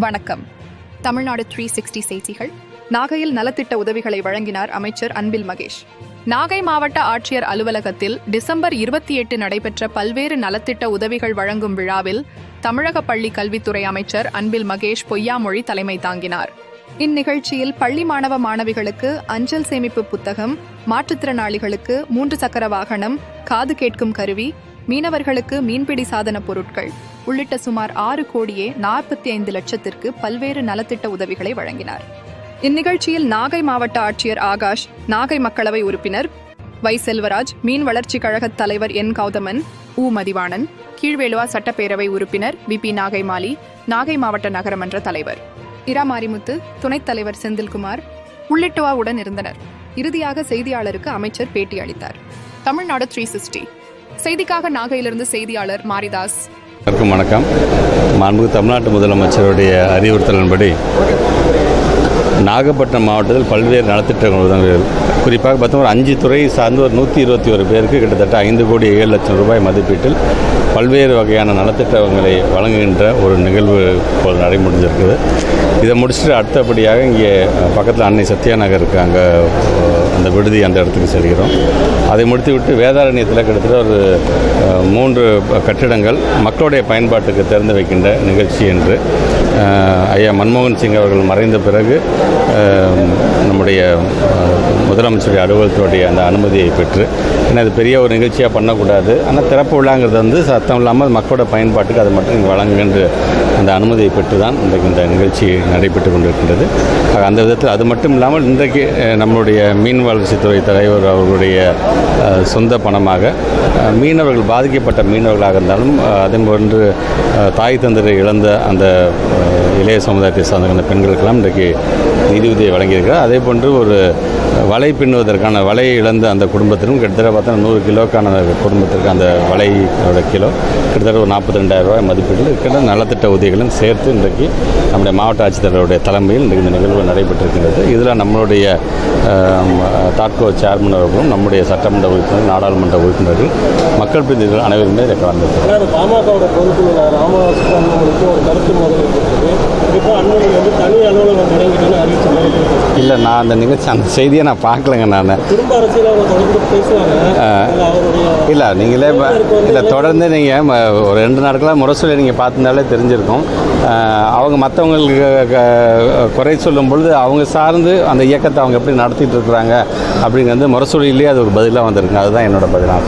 வணக்கம். Tamil Nadu three sixty செய்திகள். நாகையில் நலத்திட்ட உதவிகளை வழங்கினார் அமைச்சர் அன்பில் மகேஷ். நாகை மாவட்ட ஆட்சியர் அலுவலகத்தில் டிசம்பர் இருபத்தி எட்டு நடைபெற்ற பல்வேறு நலத்திட்ட உதவிகள் வழங்கும் விழாவில் தமிழக பள்ளி கல்வித்துறை அமைச்சர் அன்பில் மகேஷ் பொய்யாமொழி தலைமை தாங்கினார். இந்நிகழ்ச்சியில் பள்ளி மாணவ மாணவிகளுக்கு அஞ்சல் சேமிப்பு புத்தகம் மாற்றுத்திறனாளிகளுக்கு மூன்று சக்கர வாகனம் காது கேட்கும் கருவி மீனவர்களுக்கு மீன்பிடி சாதன பொருட்கள் உள்ளிட்ட சுமார் ஆறு கோடியே நாற்பத்தி ஐந்து லட்சத்திற்கு பல்வேறு நலத்திட்ட உதவிகளை வழங்கினார். இந்நிகழ்ச்சியில் நாகை மாவட்ட ஆட்சியர் ஆகாஷ் நாகை மக்களவை உறுப்பினர் வை செல்வராஜ் மீன் வளர்ச்சி கழக தலைவர் என் கௌதமன் உ மதிவாணன் கீழ்வேலுவா சட்டப்பேரவை உறுப்பினர் வி பி நாகைமாலி நாகை மாவட்ட நகரமன்ற தலைவர் இரா மாரிமுத்து துணைத் தலைவர் செந்தில்குமார் உள்ளிட்டோருடன் இருந்தனர். இறுதியாக செய்தியாளருக்கு அமைச்சர் பேட்டி அளித்தார். தமிழ்நாடு த்ரீ சிக்ஸ்டி செய்திக்காக நாகையிலிருந்து செய்தியாளர் மாரிதாஸ். வணக்கம். மாண்புமிகு தமிழ்நாட்டு முதலமைச்சருடைய அறிவுறுத்தலின்படி நாகப்பட்டினம் மாவட்டத்தில் பல்வேறு நலத்திட்டங்கள் குறிப்பாக பார்த்தோம்னா அஞ்சு துறை சார்ந்து ஒரு நூற்றி இருபத்தி ஒரு பேருக்கு கிட்டத்தட்ட ஐந்து கோடி ஏழு லட்சம் ரூபாய் மதிப்பீட்டில் பல்வேறு வகையான நலத்திட்டங்களை வழங்குகின்ற ஒரு நிகழ்வு இப்போது நடைமுடிஞ்சிருக்குது. இதை முடிச்சுட்டு அடுத்தபடியாக இங்கே பக்கத்தில் அன்னை சத்யா நகருக்கு அங்கே அந்த விடுதி அந்த இடத்துக்கு செல்கிறோம். அதை முடித்துவிட்டு வேதாரண்யத்தில் கிட்டத்தட்ட ஒரு மூன்று கட்டிடங்கள் மக்களுடைய பயன்பாட்டுக்கு திறந்து வைக்கின்ற நிகழ்ச்சி என்று ஐயா மன்மோகன் சிங் அவர்கள் மறைந்த பிறகு நம்முடைய முதலமைச்சருடைய அலுவலகத்துடைய அந்த அனுமதியை பெற்று ஏன்னா அது பெரிய ஒரு நிகழ்ச்சியாக பண்ணக்கூடாது. ஆனால் திறப்பு விழாங்கிறது வந்து சத்தம் இல்லாமல் மக்களோட பயன்பாட்டுக்கு அது மட்டும் நீங்கள் வழங்குகின்ற அந்த அனுமதியை பெற்று தான் இன்றைக்கு இந்த நிகழ்ச்சி நடைபெற்று கொண்டிருக்கின்றது. அந்த விதத்தில் அது மட்டும் இல்லாமல் இன்றைக்கு நம்மளுடைய மீன் வளர்ச்சித்துறை தலைவர் அவர்களுடைய சொந்த பணமாக மீனவர்கள் பாதிக்கப்பட்ட மீனவர்களாக இருந்தாலும் அதே போன்று தாய் தந்தரை இழந்த அந்த இளைய சமுதாயத்தை சார்ந்த பெண்களுக்கெல்லாம் இன்றைக்கு நிதியுதவியை வழங்கியிருக்கிறார். அதே போன்று ஒரு வலை பின்னுவதற்கான வலையை இழந்த அந்த குடும்பத்திலும் கிட்டத்தட்ட பார்த்தா நூறு கிலோக்கான குடும்பத்திற்கு அந்த வலையோட கிலோ கிட்டத்தட்ட ஒரு நாற்பத்தி ரெண்டாயிரம் ரூபாய் மதிப்பீட்டில் இருக்கிற நலத்திட்ட உதவிகளும் சேர்த்து இன்றைக்கு நம்முடைய மாவட்ட ஆட்சித்தலைவருடைய தலைமையில் இன்றைக்கு இந்த நிகழ்வு நடைபெற்றிருக்கின்றது. இதில் நம்மளுடைய தாட்கோ சேர்மன் அவர்களும் நம்முடைய சட்டமன்ற உறுப்பினர் நாடாளுமன்ற உறுப்பினர்கள் மக்கள் பிரதிநிதிகள் அனைவருமே இதை கலந்துருக்கிறார் பாமக ஒரு கருத்து மோதல் இப்போ அண்ணன் வந்து தனி அலுவலகம் தொடங்கிட்டேன்னு அறிவிச்ச மாதிரி இருக்கு. இல்லை நான் அந்த நிகழ்ச்சி அந்த செய்தியை நான் பார்க்கலங்க நான். அரசியல் இல்லை நீங்களே இல்லை தொடர்ந்து நீங்கள் ஒரு ரெண்டு நாட்களாக முரசொலி நீங்கள் பார்த்துருந்தாலே தெரிஞ்சிருக்கும். அவங்க மற்றவங்களுக்கு குறை சொல்லும் பொழுது அவங்க சார்ந்து அந்த இயக்கத்தை அவங்க எப்படி நடத்திட்டு இருக்கிறாங்க அப்படிங்கிறது முரசொலியிலே அது ஒரு பதிலாக வந்திருக்கு அதுதான் என்னோட பதிலாக.